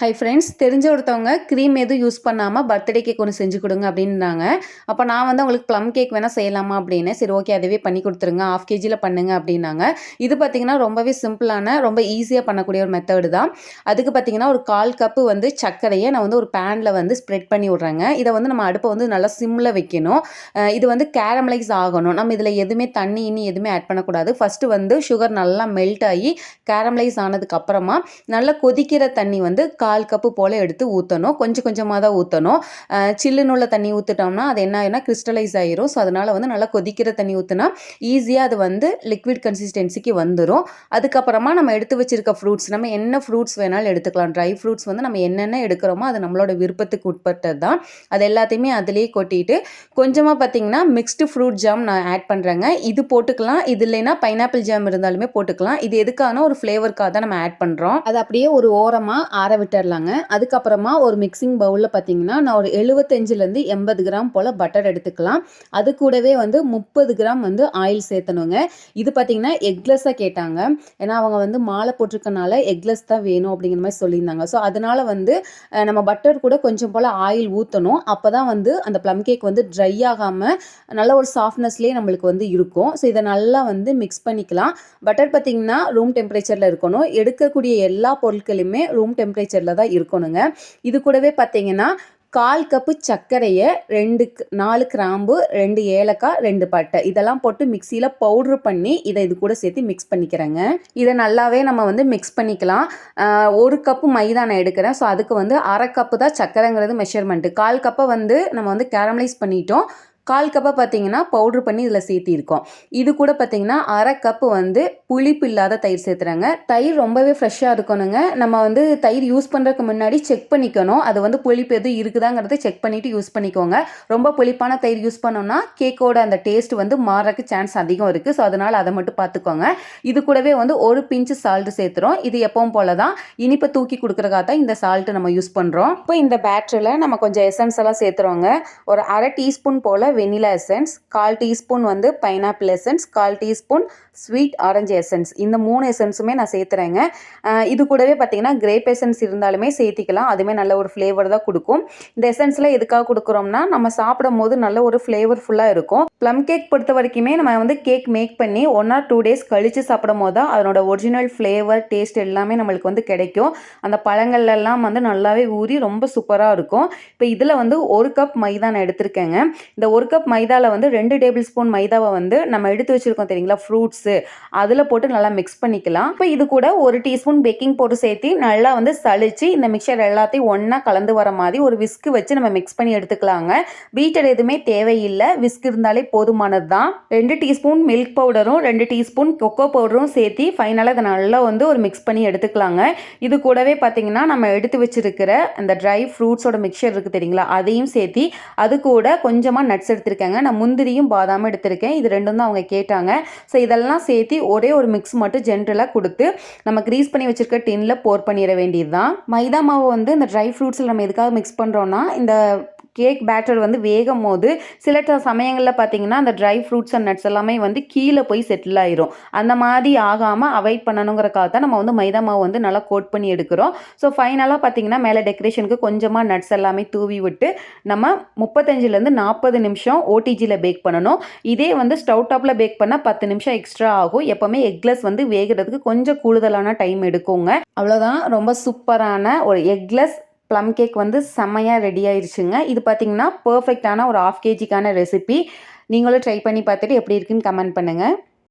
Hi friends தெரிஞ்ச ஒருத்தவங்க cream எதுவும் யூஸ் பண்ணாமல் பர்த்டே கேக் ஒன்று செஞ்சு கொடுங்க அப்படின்னாங்க. அப்போ நான் வந்து அவங்களுக்கு ப்ளம் கேக் வேணால் செய்யலாமா அப்படின்னு சரி ஓகே அதுவே பண்ணி கொடுத்துருங்க ஆஃப் கேஜியில் பண்ணுங்க அப்படின்னாங்க. இது பார்த்திங்கன்னா ரொம்பவே சிம்பிளான ரொம்ப ஈஸியாக பண்ணக்கூடிய ஒரு மெத்தடு தான். அதுக்கு பார்த்திங்கன்னா ஒரு கால் கப்பு வந்து சர்க்கரையை நான் வந்து ஒரு பேனில் வந்து ஸ்ப்ரெட் பண்ணி விட்றேங்க. இதை வந்து நம்ம அடுப்பை வந்து நல்லா சிம்மில் வைக்கணும். இது வந்து கேரமலைஸ் ஆகணும். நம்ம இதில் எதுவுமே தண்ணி இனி எதுவுமே ஆட் பண்ணக்கூடாது. ஃபஸ்ட்டு வந்து சுகர் நல்லா மெல்ட் ஆகி கேரமலைஸ் ஆனதுக்கப்புறமா நல்லா கொதிக்கிற தண்ணி வந்து கால் கப்பு போல் எடுத்து ஊற்றணும் கொஞ்சம் கொஞ்சமாக தான் ஊற்றணும் சில்லுன்னு உள்ள தண்ணி ஊற்றிட்டோம்னா அது என்ன ஆகினா கிறிஸ்டலைஸ் ஆயிரும். ஸோ அதனால் வந்து நல்லா கொதிக்கிற தண்ணி ஊற்றினா ஈஸியாக அது வந்து லிக்விட் கன்சிஸ்டன்சிக்கு வந்துடும் அதுக்கப்புறமா நம்ம எடுத்து வச்சிருக்க ஃப்ரூட்ஸ் நம்ம என்ன ஃப்ரூட்ஸ் வேணாலும் எடுத்துக்கலாம். ட்ரை ஃப்ரூட்ஸ் வந்து நம்ம என்னென்ன எடுக்கிறோமோ அது நம்மளோட விருப்பத்துக்கு உட்பட்டது தான். அது எல்லாத்தையுமே அதிலேயே கொட்டிட்டு கொஞ்சமாக பார்த்தீங்கன்னா மிக்ஸ்டு ஃப்ரூட் ஜாம் நான் ஆட் பண்ணுறேங்க இது போட்டுக்கலாம். இது இல்லைன்னா பைனாப்பிள் ஜாம் இருந்தாலுமே போட்டுக்கலாம். இது எதுக்கான ஒரு ஃப்ளேவருக்காக தான் நம்ம ஆட் பண்ணுறோம் அது அப்படியே ஒரு ஓரமாக ஆற விட்டு எடுத்துடலாங்க அதுக்கப்புறமா ஒரு மிக்சிங் பவுலில் பார்த்தீங்கன்னா நான் ஒரு எழுபத்தஞ்சிலேருந்து எண்பது கிராம் போல் பட்டர் எடுத்துக்கலாம். அது கூடவே வந்து முப்பது கிராம் வந்து ஆயில் சேர்த்தணுங்க. இது பார்த்தீங்கன்னா எக்லெஸ்ஸாக கேட்டாங்க. ஏன்னா அவங்க வந்து மாலை போட்டிருக்கனால எக்லெஸ் தான் வேணும் அப்படிங்கிற மாதிரி சொல்லியிருந்தாங்க. ஸோ அதனால் வந்து நம்ம பட்டர் கூட கொஞ்சம் போல் ஆயில் ஊற்றணும் அப்போ தான் வந்து அந்த ப்ளம் கேக் வந்து ட்ரை ஆகாமல் நல்ல ஒரு சாஃப்ட்னஸ்லேயே நம்மளுக்கு வந்து இருக்கும். ஸோ இதை நல்லா வந்து மிக்ஸ் பண்ணிக்கலாம். பட்டர் பார்த்தீங்கன்னா ரூம் டெம்பரேச்சரில் இருக்கணும். எடுக்கக்கூடிய எல்லா பொருட்களுமே ரூம் டெம்பரேச்சரில் தான் இருக்கணுங்க. இது கூடவே பார்த்தீங்கன்னா கால் கப்பு சர்க்கரையை ரெண்டு நாலு கிராம்பு ரெண்டு ஏலக்காய் ரெண்டு பட்டை. இதெல்லாம் போட்டு மிக்சியில் பவுட்ரு பண்ணி இதை இது கூட சேர்த்து மிக்ஸ் பண்ணிக்கிறேங்க. இதை நல்லாவே நம்ம வந்து மிக்ஸ் பண்ணிக்கலாம். ஒரு கப்பு மைதா நான் எடுக்கிறேன். ஸோ அதுக்கு வந்து அரை கப்பு தான் சர்க்கரைங்கிறது மெஷர்மெண்ட்டு கால் கப்பை வந்து நம்ம வந்து கேரமலைஸ் பண்ணிட்டோம். கால் கப்பை பார்த்தீங்கன்னா பவுட்ரு பண்ணி இதில் சேர்த்திருக்கோம். இது கூட பார்த்தீங்கன்னா அரை கப்பு வந்து புளிப்பு இல்லாத தயிர் சேர்த்துறாங்க. தயிர் ரொம்பவே ஃப்ரெஷ்ஷாக இருக்கணுங்க. நம்ம வந்து தயிர் யூஸ் பண்ணுறதுக்கு முன்னாடி செக் பண்ணிக்கணும். அது வந்து புளிப்பு எதுவும் இருக்குதாங்கிறத செக் பண்ணிவிட்டு யூஸ் பண்ணிக்கோங்க. ரொம்ப புளிப்பான தயிர் யூஸ் பண்ணோம்னா கேக்கோட அந்த டேஸ்ட் வந்து மாறக்கு சான்ஸ் அதிகம் இருக்குது ஸோ அதனால் அதை மட்டும் பார்த்துக்கோங்க. இது கூடவே வந்து ஒரு பிஞ்சு சால்ட்டு சேர்த்துறோம். இது எப்பவும் போல தான் இனிப்பை தூக்கி கொடுக்குறக்காக தான் இந்த சால்ட்டு நம்ம யூஸ் பண்ணுறோம் இப்போ இந்த பேட்டரியில் நம்ம கொஞ்சம் எசன்ஸ் எல்லாம் சேர்த்துறோங்க. ஒரு அரை டீஸ்பூன் போல் வெனிலா எசன்ஸ் கால் டீஸ்பூன் வந்து பைனாப்பிள் எசன்ஸ் கால் டீஸ்பூன் ஸ்வீட் ஆரஞ்சு எசன்ஸ். இந்த மூணு எசன்ஸுமே நான் சேர்த்துறேங்க. இது கூடவே பார்த்தீங்கன்னா கிரேப் எசன்ஸ் இருந்தாலுமே சேர்த்திக்கலாம். அதுவுமே நல்ல ஒரு ஃப்ளேவர் தான் கொடுக்கும். இந்த எசன்ஸில் எதுக்காக கொடுக்குறோம்னா நம்ம சாப்பிடும் போது நல்ல ஒரு ஃப்ளேவர்ஃபுல்லாக இருக்கும். ப்ளம் கேக் பொறுத்த வரைக்குமே நம்ம வந்து கேக் மேக் பண்ணி ஒன் ஆர் டூ டேஸ் கழித்து சாப்பிடும் போது தான் அதனோட ஒரிஜினல் ஃப்ளேவர் டேஸ்ட் எல்லாமே நம்மளுக்கு வந்து கிடைக்கும். அந்த பழங்கள்லாம் வந்து நல்லாவே ஊறி ரொம்ப சூப்பராக இருக்கும். இப்போ இதில் வந்து ஒரு கப் மைதா நான் எடுத்திருக்கேங்க. இந்த ஒரு கப் மைதாவில் வந்து ரெண்டு டேபிள் ஸ்பூன் மைதாவை வந்து நம்ம எடுத்து வச்சுருக்கோம் தெரியுங்களா? ஃப்ரூட்ஸு அதில் போட்டு நல்லா மிக்ஸ் பண்ணிக்கலாம். இப்போ இது கூட ஒரு டீஸ்பூன் பேக்கிங் பவுடர் சேர்த்து நல்லா வந்து சளிச்சு இந்த மிக்சர் எல்லாத்தையும் ஒன்றா கலந்து வர மாதிரி ஒரு விஸ்க்கு வச்சு நம்ம மிக்ஸ் பண்ணி எடுத்துக்கலாங்க. பீட்டர் எதுவுமே தேவையில்லை. விஸ்க் இருந்தாலே போதுமானது தான். ரெண்டு டீஸ்பூன் மில்க் பவுடரும் ரெண்டு டீஸ்பூன் கொக்கோ பவுடரும் சேர்த்து ஃபைனலாக இதை நல்லா வந்து ஒரு மிக்ஸ் பண்ணி எடுத்துக்கலாங்க. இது கூடவே பார்த்தீங்கன்னா நம்ம எடுத்து வச்சிருக்கிற அந்த ட்ரை ஃப்ரூட்ஸோட மிக்சர் இருக்குது தெரியுங்களா? அதையும் சேர்த்து அது கூட கொஞ்சமாக நட்ஸ் எடுத்திருக்கேங்க. நான் முந்திரியும் பாதாமும் எடுத்திருக்கேன். இது ரெண்டும் தான் அவங்க கேட்டாங்க. ஸோ இதெல்லாம் சேர்த்து ஒரே ஒரு மிக்ஸ் மட்டும் ஜென்ரலாக கொடுத்து நம்ம க்ரீஸ் பண்ணி வச்சுருக்க டின்னில் போர் பண்ணிட வேண்டியது தான் மைதா மாவு வந்து இந்த ட்ரை ஃப்ரூட்ஸில் நம்ம எதுக்காக மிக்ஸ் பண்ணுறோன்னா இந்த கேக் பேட்டர் வந்து வேகும் போது சில சமயங்களில் பார்த்தீங்கன்னா அந்த ட்ரை ஃப்ரூட்ஸ் அண்ட் நட்ஸ் எல்லாமே வந்து கீழே போய் செட்டில் ஆயிரும். அந்த மாதிரி ஆகாமல் அவாய்ட் பண்ணணுங்கிறக்காக தான் நம்ம வந்து மைதா மாவு வந்து நல்லா கோட் பண்ணி எடுக்கிறோம். ஸோ ஃபைனலாக பார்த்தீங்கன்னா மேலே டெக்கரேஷனுக்கு கொஞ்சமாக நட்ஸ் எல்லாமே தூவி விட்டு நம்ம முப்பத்தஞ்சுலேருந்து நாற்பது நிமிஷம் ஓடிஜியில் பேக் பண்ணணும். இதே வந்து ஸ்டவ் டாப்பில் பேக் பண்ணால் பத்து நிமிஷம் எக்ஸ்ட்ரா ஆகும். எப்போவுமே எக்லெஸ் வந்து வேகிறதுக்கு கொஞ்சம் கூடுதலான டைம் எடுக்குங்க. அவ்வளோதான் ரொம்ப சூப்பரான ஒரு எக்லெஸ் ப்ளம் கேக் வந்து செம்மையாக ரெடி ஆயிடுச்சுங்க இது பார்த்திங்கன்னா பர்ஃபெக்டான ஒரு ஆஃப் கேஜிக்கான ரெசிபி நீங்களும் ட்ரை பண்ணி பார்த்துட்டு எப்படி இருக்குன்னு கமெண்ட் பண்ணுங்கள்